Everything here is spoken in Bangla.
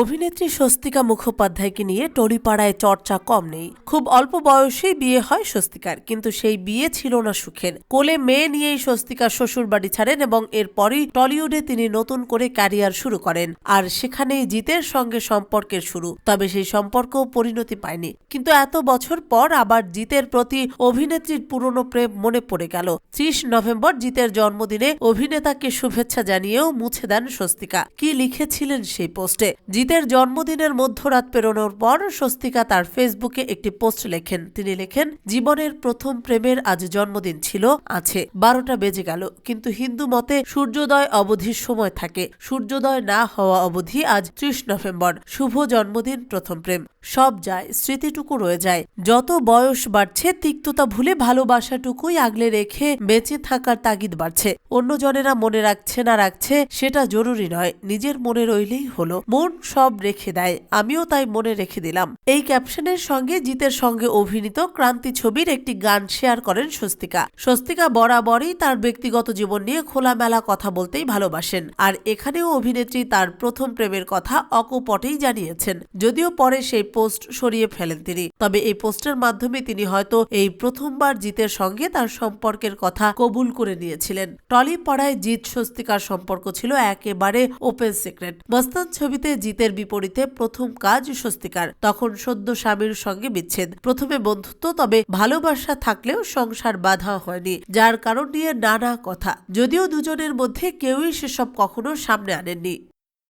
অভিনেত্রী স্বস্তিকা মুখোপাধ্যায়কে নিয়ে টলিপাড়ায় চর্চা কম নেই। খুব অল্প বয়সেই বিয়ে হয় স্বস্তিকার, কিন্তু সেই বিয়ে ছিল না সুখের। কোলে মেয়ে নিয়েই স্বস্তিকা শ্বশুর বাড়ি ছাড়েন এবং এরপরই টলিউডে তিনি নতুন করে ক্যারিয়ার শুরু করেন আর সেখানেই জিতের সঙ্গে সম্পর্কের শুরু। তবে সেই সম্পর্ক পরিণতি পায়নি। কিন্তু এত বছর পর আবার জিতের প্রতি অভিনেত্রীর পুরনো প্রেম মনে পড়ে গেল। ত্রিশ নভেম্বর জিতের জন্মদিনে অভিনেতাকে শুভেচ্ছা জানিয়েও মুছে দেন স্বস্তিকা। কি লিখেছিলেন সেই পোস্টে? জিতের জন্মদিনের মধ্যরাত পেরোনোর পর স্বস্তিকা তার ফেসবুকে একটি পোস্ট লেখেন। তিনি লেখেন, জীবনের প্রথম প্রেমের আজ জন্মদিন ছিল, আছে, বারোটা বেজে গেল, কিন্তু হিন্দু মতে সূর্যোদয় অবধির সময় থাকে। সূর্যোদয় না হওয়া অবধি আজ ত্রিশ নভেম্বর, শুভ জন্মদিন, প্রথম প্রেম। সব যায়, স্মৃতিটুকু রয়ে যায়। যত বয়স বাড়ছে, তিক্ততা ভুলে ভালোবাসাটুকুই আগলে রেখে বেঁচে থাকার তাগিদ বাড়ছে। অন্যজনেরা মনে রাখছে না রাখছে, সেটা জরুরি নয়। নিজের মনে রইলেই হলো। মন সব রেখে দেয়। আমিও তাই মনে রেখে দিলাম। এই ক্যাপশনের সঙ্গে জিতের সঙ্গে অভিনীত ক্রান্তি ছবির একটি গান শেয়ার করেন স্বস্তিকা। স্বস্তিকা বরাবরই তার ব্যক্তিগত জীবন নিয়ে খোলামেলা কথা বলতেই ভালোবাসেন। আর এখানেও অভিনেত্রী তার প্রথম প্রেমের কথা অকপটেই জানিয়েছেন। যদিও পরে সেই পোস্ট সরিয়ে ফেলেন তিনি। তবে এই পোস্টের মাধ্যমে তিনি হয়তো এই প্রথমবার জিতের সঙ্গে তার সম্পর্কের কথা কবুল করে নিয়েছিলেন। টলি পড়ায় জিৎ স্বস্তিকার সম্পর্ক ছিল একেবারে ওপেন সিক্রেট মস্তান ছবিতে জিতের বিপরীতে প্রথম কাজ স্বস্তিকার। তখন সদ্য স্বামীর সঙ্গে বিচ্ছেদ। প্রথমে বন্ধুত্ব, তবে ভালোবাসা থাকলেও সংসার বাধা হয়নি, যার কারণ নিয়ে নানা কথা। যদিও দুজনের মধ্যে কেউই সেসব কখনো সামনে আনেননি।